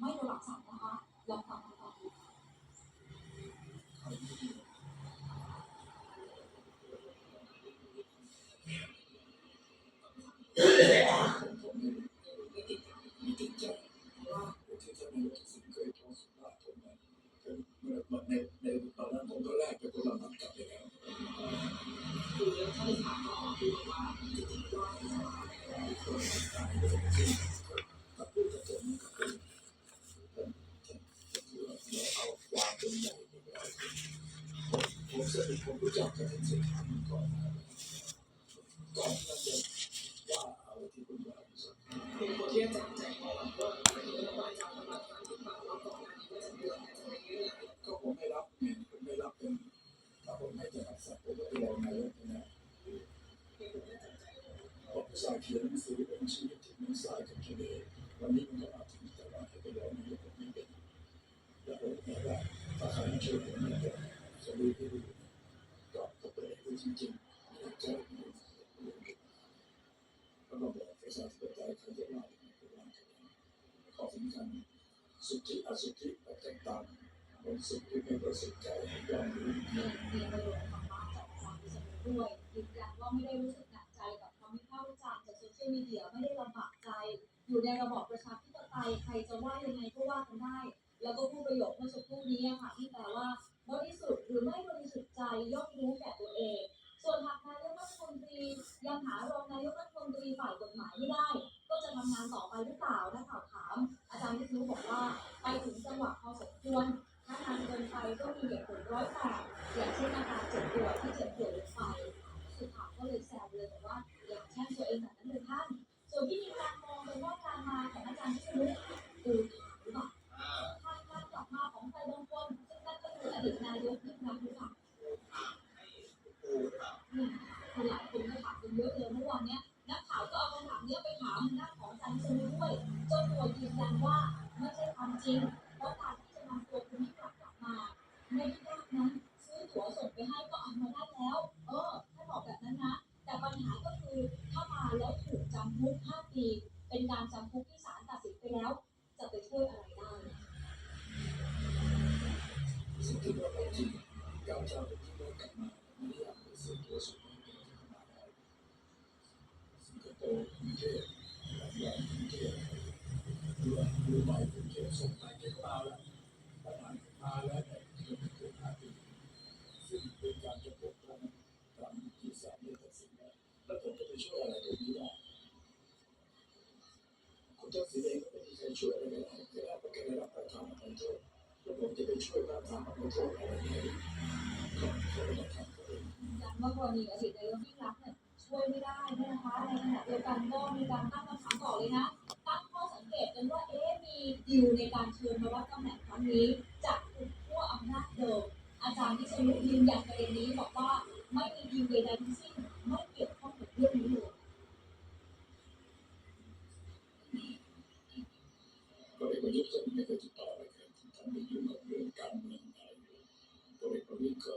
ไม่โดนหลักทรัตว์นะคะลองฟังกันต่อดูผมารย์ใจอ่อนว่าอันนี้เราอาจารย์กำลังฟังหรือเปล่าว่าก่อนหน้านี้ว่าจะเดือนอาจจะไม่เยอะก็ผมไม่รับผมให้รับเป็นถ้าผมไม่จะรับสักผมก็ไปรายกนเป็นคนที่อาจารย์ใจอ่อนผมสายเขียนหนังสือเป็นชีวิตที่มันสายกับกิเลส สำคัญสุทธิอสุทธิปัจจตังบนสุทธิเป็นประสิทธิ์ใจยอมรู้มีมีประโยชน์ธรรมะจากอาจารย์วิษณุด้วยยืนยันว่าไม่ได้รู้สึกหนักใจกับคำวิพากษ์วิจารณ์จากโซเชียลมีเดียไม่ได้ลำบากใจ อยู่ในระบอบประชาธิปไตยใครจะว่ายังไงก็ว่ากันได้ แล้วก็พูดประโยคเมื่อสักครู่นี้ค่ะที่แปลว่า บริสุทธิ์หรือไม่บริสุทธิ์ใจย่อมรู้แก่ตัวเอง ส่วนหากนายกรัฐมนตรียังหา ริงเพราะการที่จะนำตัวคุณนิกลับกลับมาไม่ได้ยากนะซื้อตั๋วส่งไปให้ก็เอามาได้แล้ว เออ ถ้าบอกแบบนั้นนะ แต่ปัญหาก็คือถ้ามาแล้วถูกจำคุก5ปีเป็นการจำคุกที่ศาลตัดสินไปแล้ว จะไปช่วยอะไรได้สิ่งที่เราจริงการจำเป็นที่เรากลับมาไม่ได้อยากเป็นสิ่งตัวสุดที่เป็นที่มาได้สิงคโปร์กรุงเทพหลังจากกรุงเทพดูดูใหม่กรุงเทพส่งไปเก็บมาแล้วปัญหามาแล้วเนี่ยเกิดขึ้นห้าปีซึ่งเป็นการจะปกป้องตามที่ศาลได้ตัดสินแล้ว แล้วผมจะไปช่วยอะไรตรงนี้ได้คุณทักษิณเองก็ไม่มีใครช่วยอะไรได้แค่ประกันรับประทานอภัยโทษแล้วผมจะไปช่วยการทำให้โทษอะไรเนี่ยก็เขาไม่ทำก็เองยืนยันว่ากรณีอดีตนายกยิ่งรักเนี่ยช่วยไม่ได้นะคะในขณะเดียวกันก็มีการตั้งคำถามต่อเลยนะตั้งข้อสังเกตกันว่าเอ๊ะมีดิวในการเชิญมารับตำแหน่งครั้งนี้จากกลุ่มขั้วอำนาจเดิมอาจารย์วิษณุยืนยันประเด็นนี้บอกว่าไม่มีดิวใดๆทั้งสิ้นไม่เกี่ยวข้องกับเรื่องนี้เลย ก็ เลยประยุทธ์ก็ไม่เคยติดต่ออะไรกันทำไม่ยุ่งกับเรื่องการเมืองอะไรเลยก็เลยประยุทธ์ก็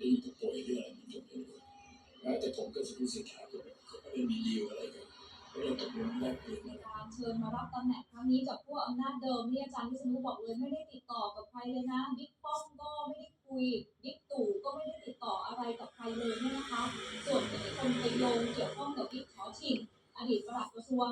ดีก็ป่วยเรื่องอะไรผมไม่รู้แต่ผมก็สื่อสิทธาก็ก็ไม่ได้มีดีลอะไรกันก็เลยตกลงแลกเปลี่ยนอะไรการเชิญมารับตำแหน่งครั้งนี้จากขั้วอำนาจเดิมที่อาจารย์วิษณุบอกเลยไม่ได้ติดต่อกับใครเลยนะบิ๊กป้อมก็ไม่ได้คุยบิ๊กตู่ก็ไม่ได้ติดต่ออะไรกับใครเลยเนี่ยนะคะ ส่วนที่คนไปโยงเกี่ยวข้องกับบิ๊กขอชิงอดีตประหลัดกระทรวง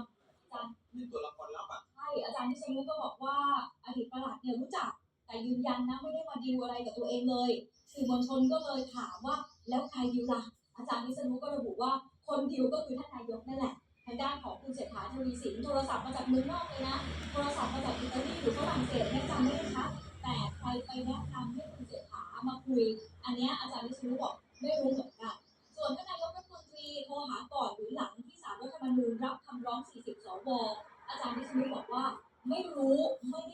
อาจารย์วิษณุก็ระบุว่าคนดีลก็คือท่านนายกนั่นแหละ ทางด้านของคุณเศรษฐาทวีสินโทรศัพท์มาจากเมืองนอกเลยนะ โทรศัพท์มาจากอิตาลีหรือฝรั่งเศสเนี่ยจำไม่ได้ชัดแต่ใครไปแนะนำให้คุณเศรษฐามาคุย อันนี้อาจารย์วิษณุบอกไม่รู้เหมือนกัน ส่วนท่านนายกรัฐมนตรีโทรหาก่อนหรือหลังที่ศาลรัฐธรรมนูญรับคำร้อง 40 สว อาจารย์วิษณุบอกว่าไม่รู้ไม่ได้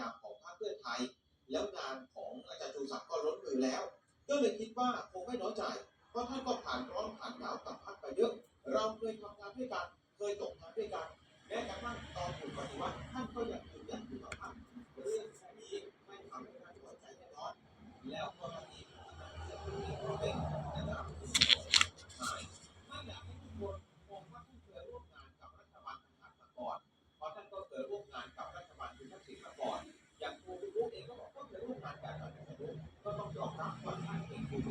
นามของพรรคเพื่อไทย แล้วงานของอาจารย์ชูศักดิ์ก็ล้นมือแล้ว ก็เลยคิดว่าคงไม่น้อยใจเพราะท่านก็ผ่านร้อนผ่านหนาวกับพรรคไปเยอะเราเคยทำงานด้วยกันเคยตกงานด้วยกันแม้กระทั่งตอนถูกปฏิวัติท่านก็ยังอยู่ยังอยู่กับพรรคเรื่องนี้ไม่ทำให้ท่านพอใจแน่นอนแล้วกรณีของท่านจะเป็น